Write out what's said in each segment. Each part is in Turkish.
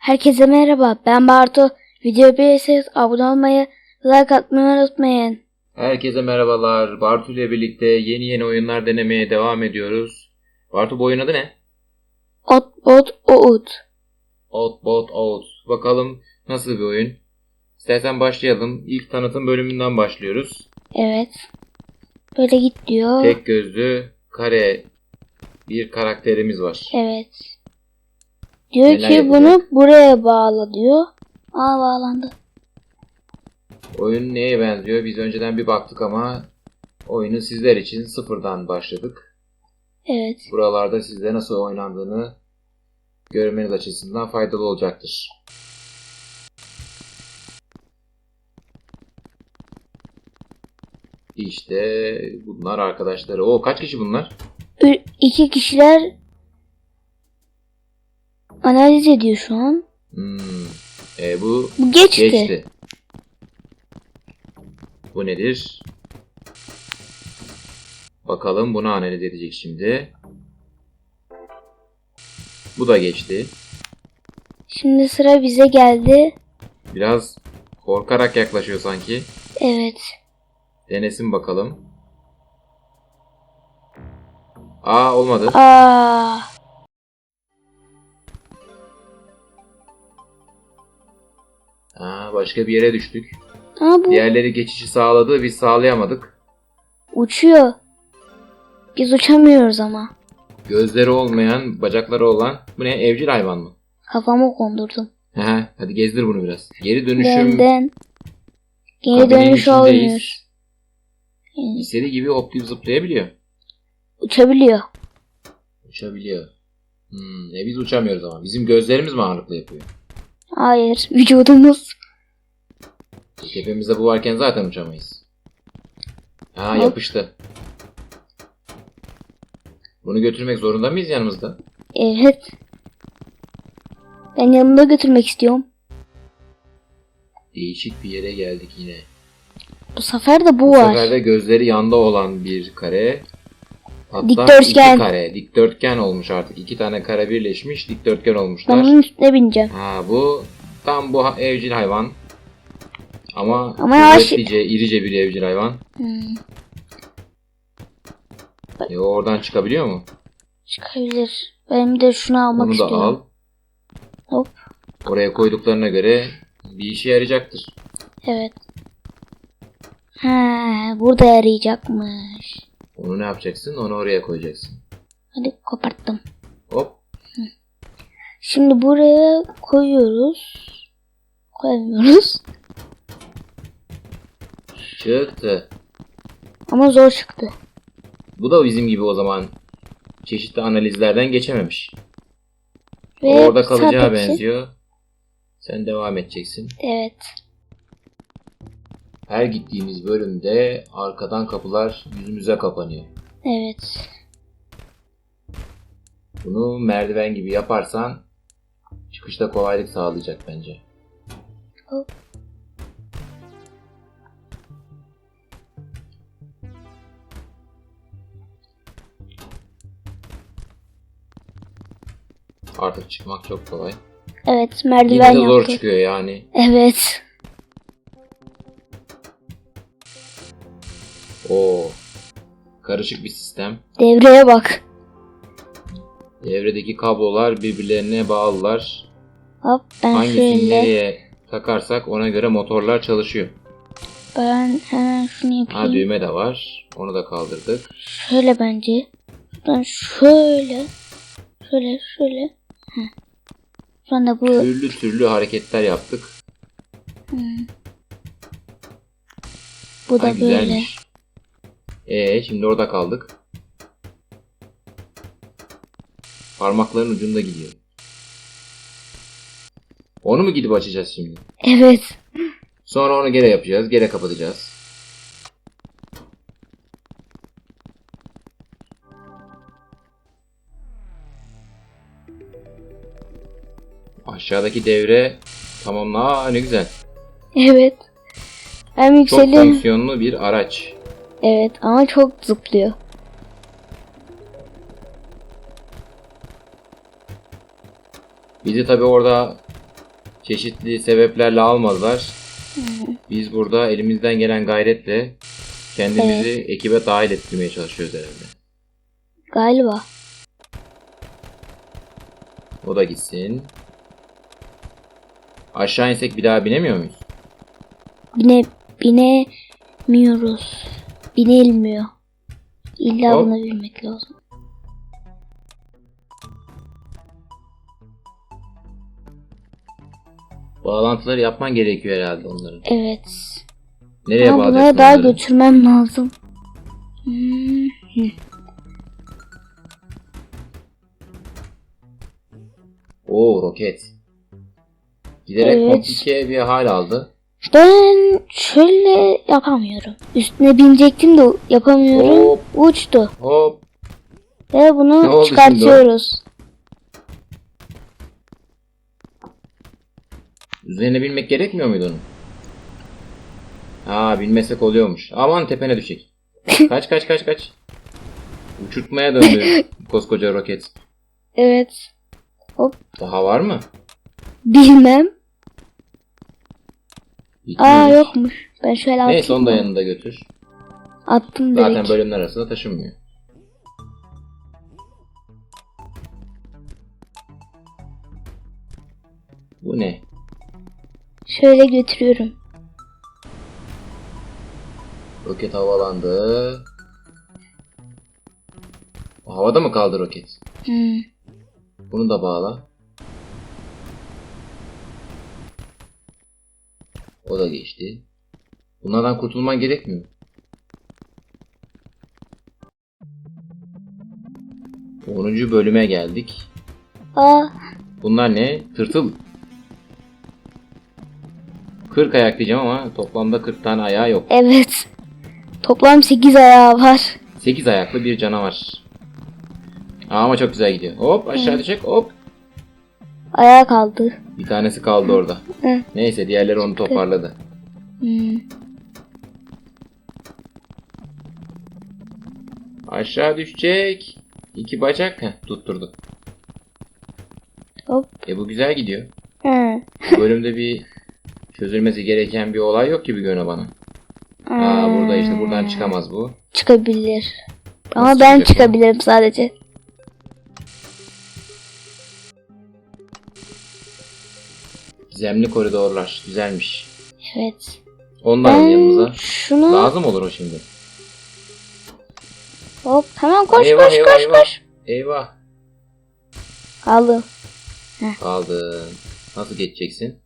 Herkese merhaba. Ben Bartu. Video beğenirseniz abone olmayı, like atmayı unutmayın. Herkese merhabalar. Bartu ile birlikte yeni yeni oyunlar denemeye devam ediyoruz. Bartu bu oyun adı ne? Ot bot out. Outbot Out. Bakalım nasıl bir oyun. İstersen başlayalım. İlk tanıtım bölümünden başlıyoruz. Evet. Böyle git diyor. Tek gözlü kare bir karakterimiz var. Evet. Diyor Neler ki yapacak? bunu buraya bağla diyor. Aa bağlandı. Oyun neye benziyor? Biz önceden bir baktık ama oyunu sizler için sıfırdan başladık. Evet. Buralarda sizde nasıl oynandığını görmeniz açısından faydalı olacaktır. İşte bunlar arkadaşları. O kaç kişi bunlar? İki kişiler analiz ediyor şu an. Hmm. E, bu Bu geçti. geçti. Bu nedir? Bakalım bunu analiz edecek şimdi. Bu da geçti. Şimdi sıra bize geldi. Biraz korkarak yaklaşıyor sanki. Evet. Denesin bakalım. Aa olmadı. Aa. Aa, başka bir yere düştük. Aa bu Diğerleri geçişi sağladı, biz sağlayamadık. uçuyor. Biz uçamıyoruz ama. Gözleri olmayan, bacakları olan. Bu ne? Evcil hayvan mı? Kafama kondurdum. He, hadi gezdir bunu biraz. Geri dönüşüm Benden geri dönüş olmuyor. İstediği gibi hoplayıp zıplayabiliyor. uçabiliyor. Uçabiliyor. Hmm, e biz uçamıyoruz ama. Bizim gözlerimiz mi ağırlıklı yapıyor? Hayır, vücudumuz. Tepemizde bu varken zaten uçamayız. Ha Hop. yapıştı. Bunu götürmek zorunda mıyız yanımızda? Evet. Ben yanımda götürmek istiyorum. Değişik bir yere geldik yine. Bu sefer de bu Bu var. sefer de gözleri yanda olan bir kare. Hatta Dikdörtgen. iki kare. Dikdörtgen olmuş artık. İki tane kare birleşmiş dikdörtgen Ben olmuşlar. bunun üstüne bineceğim. Ha bu tam bu evcil hayvan. Ama, Ama yavaş- kuvvetlice, irice bir evcil hayvan. Hmm, E, oradan çıkabiliyor mu? çıkabilir. Ben bir de şunu almak Onu da istiyorum. al. Hop. Oraya koyduklarına göre bir işe yarayacaktır. Evet. Ha, burada yarayacakmış. Onu ne yapacaksın? Onu oraya koyacaksın. Hadi koparttım. Hop. Şimdi buraya koyuyoruz. Koymuyoruz. Çıktı. Ama zor çıktı. Bu da bizim gibi o zaman çeşitli analizlerden geçememiş. Ve Orada kalacağı benziyor. Sen devam edeceksin. Evet. Her gittiğimiz bölümde arkadan kapılar yüzümüze kapanıyor. Evet. Bunu merdiven gibi yaparsan çıkışta kolaylık sağlayacak bence. Hop. Artık çıkmak çok kolay. Evet Yine merdiven de zor yaptık. çıkıyor yani. Evet. Oo. Karışık bir sistem. Devreye bak. Devredeki kablolar birbirlerine bağlılar. Hop ben Hangisini şöyle. nereye takarsak ona göre motorlar çalışıyor. Ben hemen şunu Ha yapayım. düğme de var. Onu da kaldırdık. Şöyle bence. Şuradan şöyle. Şöyle şöyle. Heh. Sonra bu. Türlü türlü hareketler yaptık. Hmm. Bu Ha, da böyle. güzelmiş. Ee şimdi orada kaldık. Parmakların ucunda gidiyor. Onu mu gidip açacağız şimdi? Evet. Sonra onu gene yapacağız. Gene kapatacağız. Aşağıdaki devre tamamla. Ne güzel. Evet. Hem Çok yükseliyor. fonksiyonlu bir araç. Evet ama çok zıplıyor. Bizi tabi orada çeşitli sebeplerle almadılar. Biz burada elimizden gelen gayretle kendimizi ekibe dahil ettirmeye çalışıyoruz herhalde. Galiba. O da gitsin. Aşağı insek bir daha binemiyor muyuz? Bine, binemiyoruz. Binilmiyor. İlla Hop. bunu bilmek lazım. Bağlantıları yapman gerekiyor herhalde onların. Evet. Nereye Ama bunları bağlayacaksın daha onları? götürmem lazım. Hmm. Oo roket. Giderek Evet. komplike bir hal aldı. Ben şöyle yapamıyorum. Üstüne binecektim de yapamıyorum. Hop. Uçtu. Hop. Ve bunu çıkartıyoruz. Üzerine binmek gerekmiyor muydu onun? Aa binmesek oluyormuş. Aman tepene düşecek. Kaç kaç kaç kaç. Uçurtmaya döndü koskoca roket. Evet. Daha var mı? Bilmem. Aa yokmuş. Ben şöyle atayım. Neyse onu da mı? yanında götür. Attım direkt. Zaten bölümler arasında taşınmıyor. Bu ne? Şöyle götürüyorum. Roket havalandı. Havada mı kaldı roket? Hmm. Bunu da bağla. O da geçti. Bunlardan kurtulman gerekmiyor. Onuncu bölüme geldik. Aa Bunlar ne? Tırtıl. 40 ayak diyeceğim ama toplamda 40 tane ayağı yok. evet. Toplam 8 ayağı var. 8 ayaklı bir canavar. Ama çok güzel gidiyor. Hop aşağı düşecek hop. Ayağı kaldı. Bir tanesi kaldı orada. Hı. Neyse diğerleri onu toparladı. Hmm. Aşağı düşecek. İki bacak. Heh, tutturdu. Hop. E bu güzel gidiyor. Bu bölümde bir çözülmesi gereken bir olay yok gibi görünüyor bana. Aa burada işte buradan çıkamaz bu. Çıkabilir. Ama Nasıl ben çıkacak o? çıkabilirim sadece. Gizemli koridorlar. Güzelmiş. Evet. Da alalım yanımıza. şunu Lazım olur o şimdi. hop hemen koş eyvah, koş eyvah, koş eyvah. koş. Eyvah. Kaldı. Kaldın. Nasıl geçeceksin?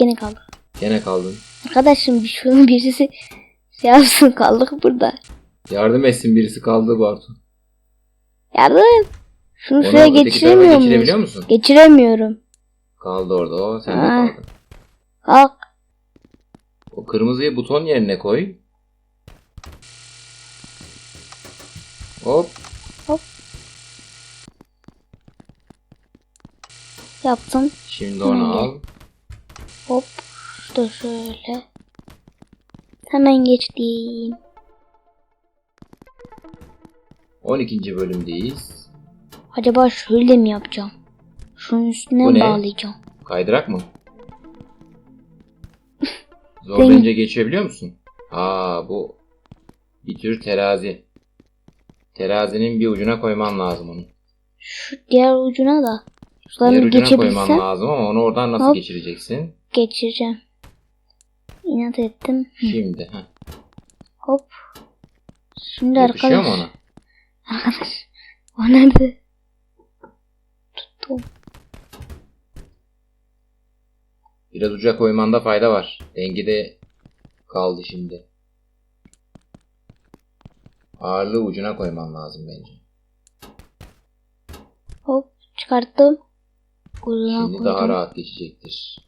Yine kaldı. Gene kaldın. Arkadaşım bir şunun birisi şey yapsın kaldık burada. Yardım etsin birisi kaldı Bartu. Yardım. Şunu Onu şuraya geçiremiyor muyuz? geçirebiliyor musun? Geçiremiyorum. Kaldı orada o. Sen de kaldın. Kalk. O kırmızıyı buton yerine koy. Hop. Yaptım. Şimdi onu Nerede? al. Hop. Şurada şöyle. Hemen geçtim. 12. bölümdeyiz. Acaba şöyle mi yapacağım? Şunun üstüne Bu ne? bağlayacağım. Kaydırak mı? Zorlayınca geçebiliyor musun? Aa bu bir tür terazi. Terazinin bir ucuna koyman lazım onu. Şu diğer ucuna da. Diğer Şuradan ucuna koyman lazım ama onu oradan nasıl Hop. geçireceksin? geçireceğim. İnat ettim. Şimdi. Heh. Hop. Şimdi Yapışıyor arkadaş. mu ona? Arkadaş. O nerede? Tuttum. Biraz uca koymanda fayda var. Dengede kaldı şimdi. Ağırlığı ucuna koyman lazım bence. Hop çıkarttım. Ucuna Şimdi koydum. daha rahat geçecektir.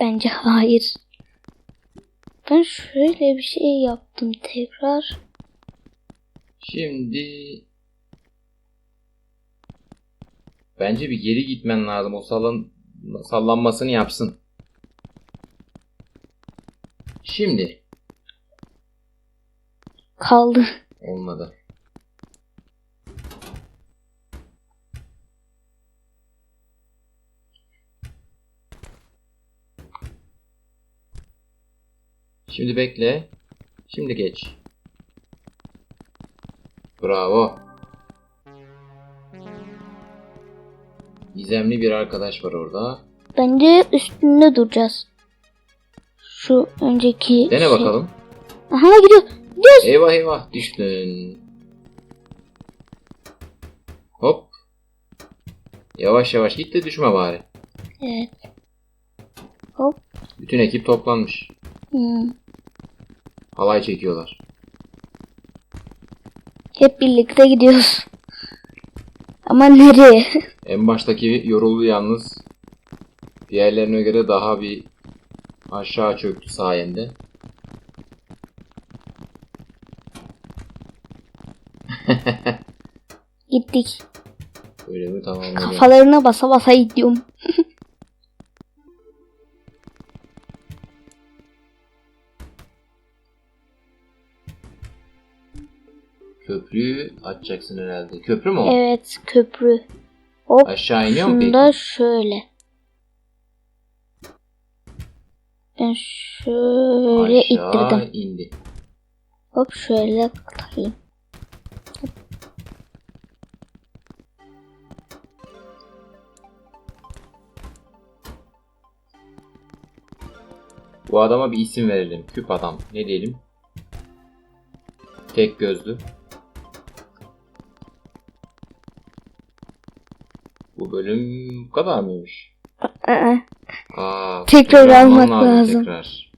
Bence hayır. Ben şöyle bir şey yaptım tekrar. Şimdi bence bir geri gitmen lazım. O sallan sallanmasını yapsın. Şimdi. Kaldı. Olmadı. Şimdi bekle. Şimdi geç. Bravo. Gizemli bir arkadaş var orada. Bence üstünde duracağız. Şu önceki Dene şey. bakalım. Aha gidiyor. Gidiyoruz. Eyvah eyvah düştün. Hop. Yavaş yavaş git de düşme bari. Evet. Hop. Bütün ekip toplanmış. Hmm. Halay çekiyorlar. Hep birlikte gidiyoruz. Ama nereye? En baştaki yoruldu yalnız. Diğerlerine göre daha bir aşağı çöktü sayende. Gittik. Öyle mi tamam. Kafalarına basa basa gidiyorum. Köprüyü açacaksın herhalde. Köprü mü o? Evet köprü. Hop. Aşağı iniyor mu peki? şöyle. Ben şöyle Aşağı ittirdim. indi. Hop şöyle takayım. Bu adama bir isim verelim. Küp adam. Ne diyelim? Tek gözlü. Bu bölüm bu kadar mıymış? Aa, Aa, Tekrar almak lazım. Tekrar.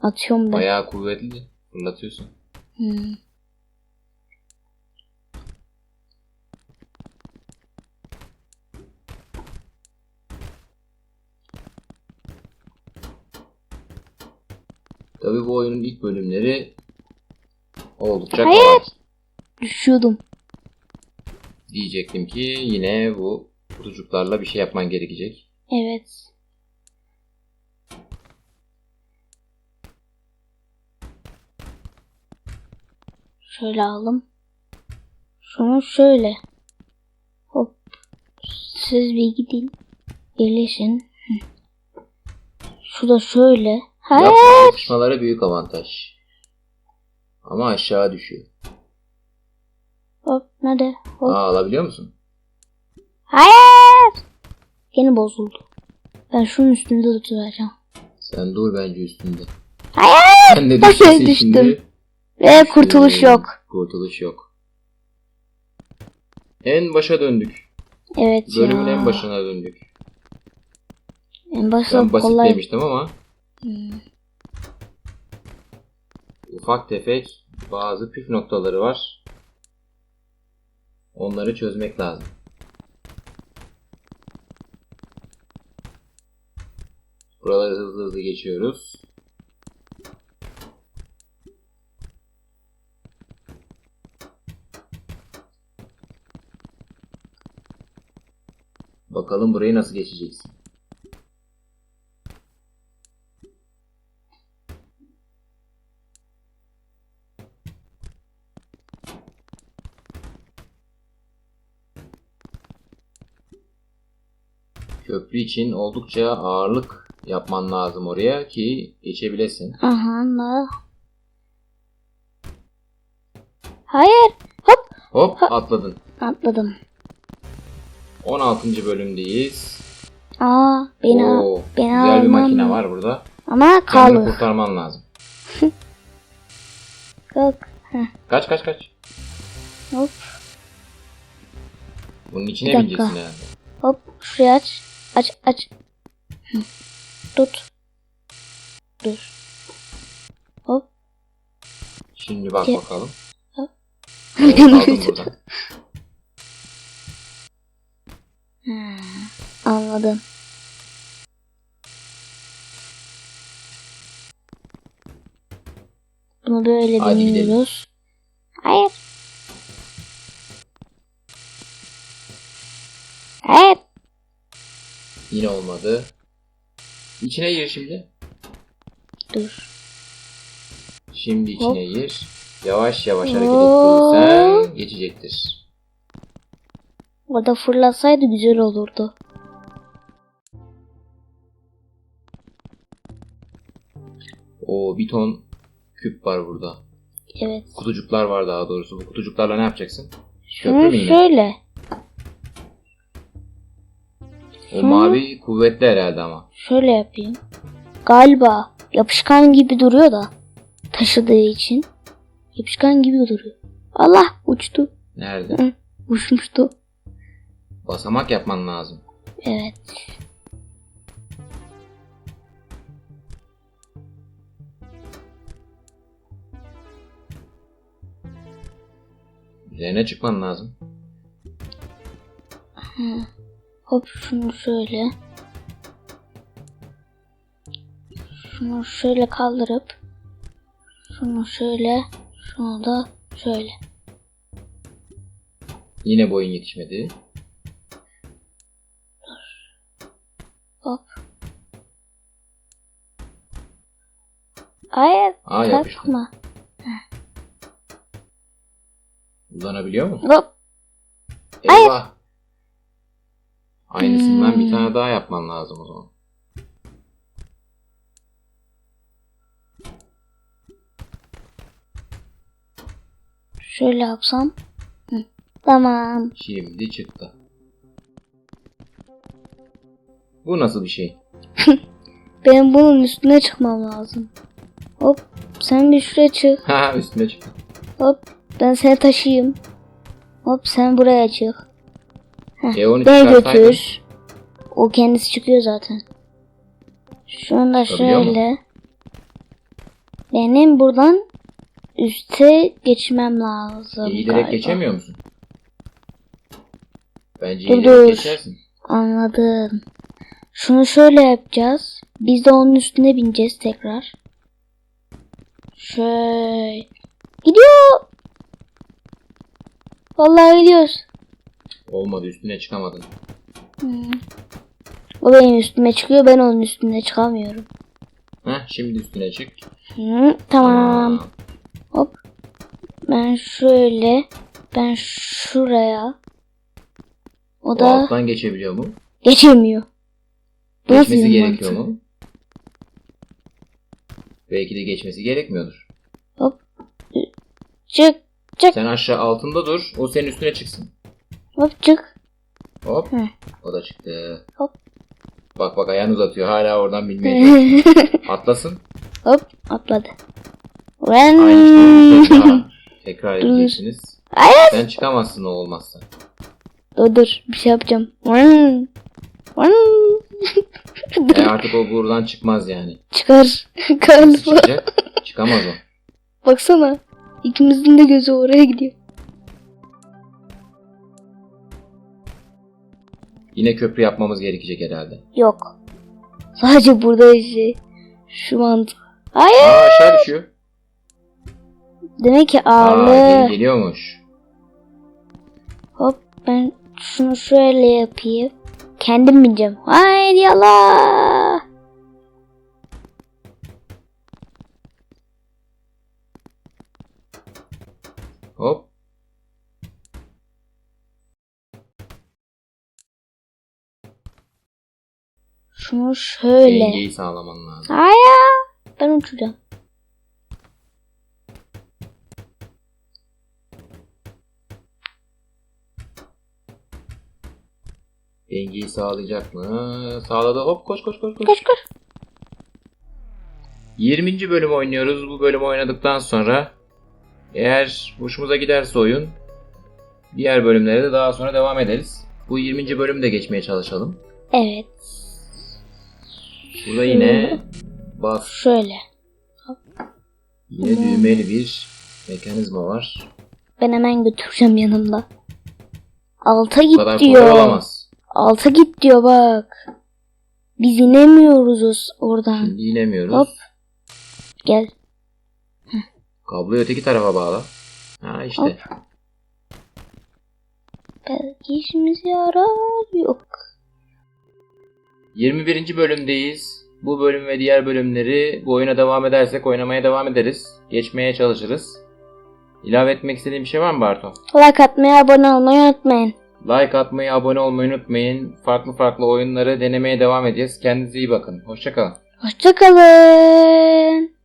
atıyorum ben. Bayağı kuvvetli. Fırlatıyorsun. Hmm. Tabii bu oyunun ilk bölümleri oldukça Hayır. kolay. Düşüyordum. Diyecektim ki yine bu kutucuklarla bir şey yapman gerekecek. Evet. Şöyle aldım. Şunu şöyle. Hop. Siz bir gidin. Birleşin. Şu da şöyle. Hayır. Yapma büyük avantaj. Ama aşağı düşüyor. Hop. Nerede? Hop. Aa, alabiliyor musun? Hayır. Yeni bozuldu. Ben şunun üstünde tutacağım. Sen dur bence üstünde. Hayır. Sen de düştüm. şimdi. Ve kurtuluş Düştün. yok. Kurtuluş yok. En başa döndük. Evet Bölümün ya. en başına döndük. En başta Ben basit kolay. demiştim ama Hmm. ufak tefek bazı püf noktaları var. Onları çözmek lazım. Buraları hızlı hızlı geçiyoruz. Bakalım burayı nasıl geçeceksin. İçin oldukça ağırlık yapman lazım oraya ki geçebilesin. Aha. na- Hayır. Hop. Hop atladın. Atladım. 16. bölümdeyiz. Aa beni Oo, beni güzel bir alman- makine var burada. ama Kendini kaldı. kurtarman lazım. Kalk. Kaç kaç kaç. Hop. Bunun Bir içine dakika. bineceksin herhalde. Hop. Şurayı aç. Aç aç. Hı. Tut. Dur. Hop. Şimdi bak Ge- bakalım. Hop. Ha, Anladım. Bunu böyle Hadi deniyoruz. Hayır. Hayır. Yine olmadı. İçine gir şimdi. Dur. Şimdi içine Hop. gir. Yavaş yavaş hareket ettirirsen geçecektir. O da fırlasaydı güzel olurdu. O bir ton küp var burada. Evet. Kutucuklar var daha doğrusu. Bu kutucuklarla ne yapacaksın? Şunu mü yine? şöyle. Hı. mavi kuvvetli herhalde ama. Şöyle yapayım. Galiba yapışkan gibi duruyor da taşıdığı için. Yapışkan gibi duruyor. Allah uçtu. Nerede? Uçmuştu. Basamak yapman lazım. Evet. Üzerine çıkman lazım. Hop şunu şöyle. Şunu şöyle kaldırıp şunu şöyle şunu da şöyle. Yine boyun yetişmedi. Hop. Hayır Aa takma. Uzanabiliyor mu? Hop. Hayır. Aynısından Hmm. bir tane daha yapman lazım o zaman. Şöyle yapsam. Hı. Tamam. Şimdi çıktı. Bu nasıl bir şey? Benim bunun üstüne çıkmam lazım. Hop. Sen bir şuraya çık. Ha üstüne çıktı. Hop. Ben seni taşıyayım. Hop sen buraya çık. E onu Beni çıkarsaydın. götür. O kendisi çıkıyor zaten. Şunu da Çıkabiliyor mu? şöyle. Benim buradan üste geçmem lazım. Eğilerek galiba. geçemiyor musun? Bence Dur, eğilerek dur. geçersin. Anladım. Şunu şöyle yapacağız. Biz de onun üstüne bineceğiz tekrar. Şöyle. Gidiyor. Vallahi gidiyoruz. Olmadı üstüne çıkamadın. Hmm. O benim üstüme çıkıyor. Ben onun üstüne çıkamıyorum. Heh şimdi üstüne çık. Hı, tamam. Hop. Ben şöyle. Ben şuraya. O O da alttan geçebiliyor mu? geçemiyor. Nasıl Geçmesi bir gerekiyor mantık? mu? Belki de geçmesi gerekmiyordur. Çık. Çık. Sen aşağı altında dur. O senin üstüne çıksın. Hop çık. Hop. Hı. O da çıktı. Hop. Bak bak ayağını uzatıyor. Hala oradan çalışıyor. Atlasın. Hop atladı. Aynı Ben... şeyi tekrar, tekrar edeceksiniz. Hayır. Sen çıkamazsın o olmazsa. Dur dur bir şey yapacağım. E artık o buradan çıkmaz yani. Çıkar. Galiba. çıkacak? Çıkamaz o. Baksana. İkimizin de gözü oraya gidiyor. Yine köprü yapmamız gerekecek herhalde. Yok. Sadece burada şey. Şu mantık. Hayır. Aa aşağı düşüyor. Demek ki Aa ağırlığı. geri geliyormuş. Hop ben şunu şöyle yapayım. Kendim bineceğim. Haydi Allah. Şunu şöyle. Dengeyi sağlaman lazım. Hayır. Ben uçacağım. Dengeyi sağlayacak mı? Sağladı. Hop koş koş koş koş. Koş koş. 20. bölüm oynuyoruz. Bu bölümü oynadıktan sonra eğer hoşumuza giderse oyun diğer bölümlere de daha sonra devam ederiz. Bu 20. bölümü de geçmeye çalışalım. Evet. Burada yine bas Şöyle. yine düğmeli bir mekanizma var. Ben hemen götüreceğim yanımda. Alta git kadar diyor. olamaz. Alta git diyor bak. Biz inemiyoruz oradan. Şimdi inemiyoruz. Hop. Gel. Kabloyu öteki tarafa bağla. Ha işte. Belki işimize yarar. Yok. 21. bölümdeyiz. Bu bölüm ve diğer bölümleri bu oyuna devam edersek oynamaya devam ederiz. Geçmeye çalışırız. İlave etmek istediğin bir şey var mı Barto? Like atmayı, abone olmayı unutmayın. Like atmayı, abone olmayı unutmayın. Farklı farklı oyunları denemeye devam edeceğiz. Kendinize iyi bakın. Hoşçakalın. Hoşçakalın.